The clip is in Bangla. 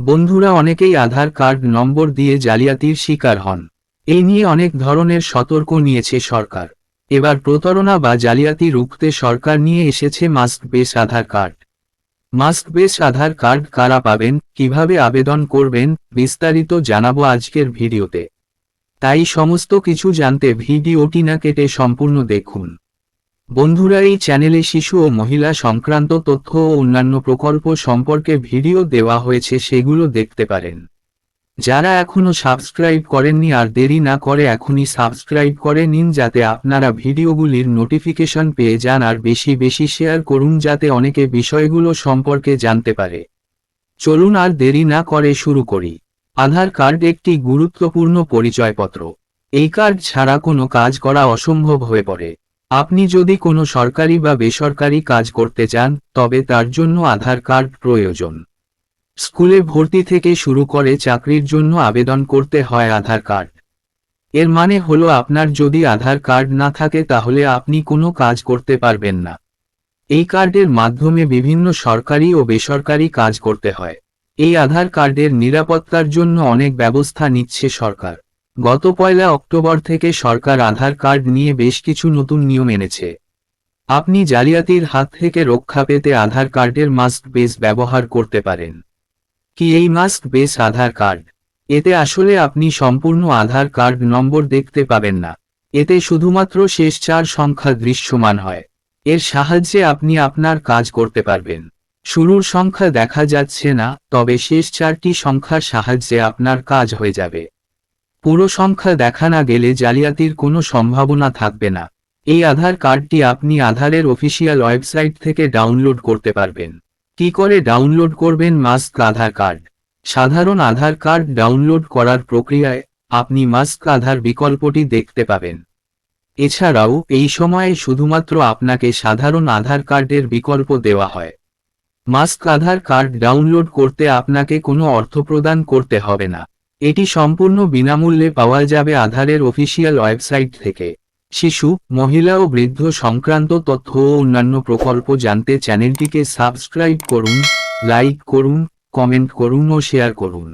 বন্ধুরা অনেকেই আধার কার্ড নম্বর দিয়ে জালিয়াতির শিকার হন। এই নিয়ে অনেক ধরনের সতর্ক নিয়েছে সরকার। এবার প্রতারণা বা জালিয়াতি রুখতে সরকার নিয়ে এসেছে mask base Aadhaar card. Mask base Aadhaar card কারা পাবেন, কীভাবে আবেদন করবেন, বিস্তারিত জানাব আজকের ভিডিওতে। তাই সমস্ত কিছু জানতে ভিডিওটি না কেটে সম্পূর্ণ দেখুন। বন্ধুরা, এই চ্যানেলে শিশু ও মহিলা সংক্রান্ত তথ্য ও অন্যান্য প্রকল্প সম্পর্কে ভিডিও দেওয়া হয়েছে, সেগুলো দেখতে পারেন। যারা এখনও সাবস্ক্রাইব করেননি আর দেরি না করে এখনই সাবস্ক্রাইব করে নিন, যাতে আপনারা ভিডিওগুলির নোটিফিকেশন পেয়ে যান আর বেশি বেশি শেয়ার করুন, যাতে অনেকে বিষয়গুলো সম্পর্কে জানতে পারে। চলুন আর দেরি না করে শুরু করি। আধার কার্ড একটি গুরুত্বপূর্ণ পরিচয়পত্র। এই কার্ড ছাড়া কোনো কাজ করা অসম্ভব হয়ে পড়ে। আপনি যদি কোনো সরকারি বা বেসরকারি কাজ করতে চান, তবে তার জন্য আধার কার্ড প্রয়োজন। স্কুলে ভর্তি থেকে শুরু করে চাকরির জন্য আবেদন করতে হয় আধার কার্ড। এর মানে হলো আপনার যদি আধার কার্ড না থাকে, তাহলে আপনি কোনো কাজ করতে পারবেন না। এই কার্ডের মাধ্যমে বিভিন্ন সরকারি ও বেসরকারি কাজ করতে হয়। এই আধার কার্ডের নিরাপত্তার জন্য অনেক ব্যবস্থা নিচ্ছে সরকার। গত পয়লা অক্টোবর থেকে সরকার আধার কার্ড নিয়ে বেশ কিছু নতুন নিয়ম এনেছে। আপনি জালিয়াতির হাত থেকে রক্ষা পেতে আধার কার্ডের মাস্ক বেস ব্যবহার করতে পারেন। কি এই মাস্ক বেস আধার কার্ড? এতে আসলে আপনি সম্পূর্ণ আধার কার্ড নম্বর দেখতে পাবেন না। এতে শুধুমাত্র শেষ চার সংখ্যা দৃশ্যমান হয়। এর সাহায্যে আপনি আপনার কাজ করতে পারবেন। শুরুর সংখ্যা দেখা যাচ্ছে না, তবে শেষ চারটি সংখ্যার সাহায্যে আপনার কাজ হয়ে যাবে। পুরো সংখ্যা দেখা না গেলে জালিয়াতির কোনো সম্ভাবনা থাকবে না। এই আধার কার্ডটি আপনি আধারের অফিসিয়াল ওয়েবসাইট থেকে ডাউনলোড করতে পারবেন। কি করে ডাউনলোড করবেন মাস্ক আধার কার্ড? সাধারণ আধার কার্ড ডাউনলোড করার প্রক্রিয়ায় আপনি মাস্ক আধার বিকল্পটি দেখতে পাবেন। এছাড়াও, এই সময়ে শুধুমাত্র আপনাকে সাধারণ আধার কার্ডের বিকল্প দেওয়া হয়। মাস্ক আধার কার্ড ডাউনলোড করতে আপনাকে কোনো অর্থ প্রদান করতে হবে না। এটি সম্পূর্ণ বিনামূল্যে পাওয়া যাবে আধারের অফিসিয়াল ওয়েবসাইট থেকে। শিশু, মহিলা ও বৃদ্ধ সংক্রান্ত তথ্য ও অন্যান্য প্রকল্প জানতে চ্যানেলটিকে সাবস্ক্রাইব করুন, লাইক করুন, কমেন্ট করুন ও শেয়ার করুন।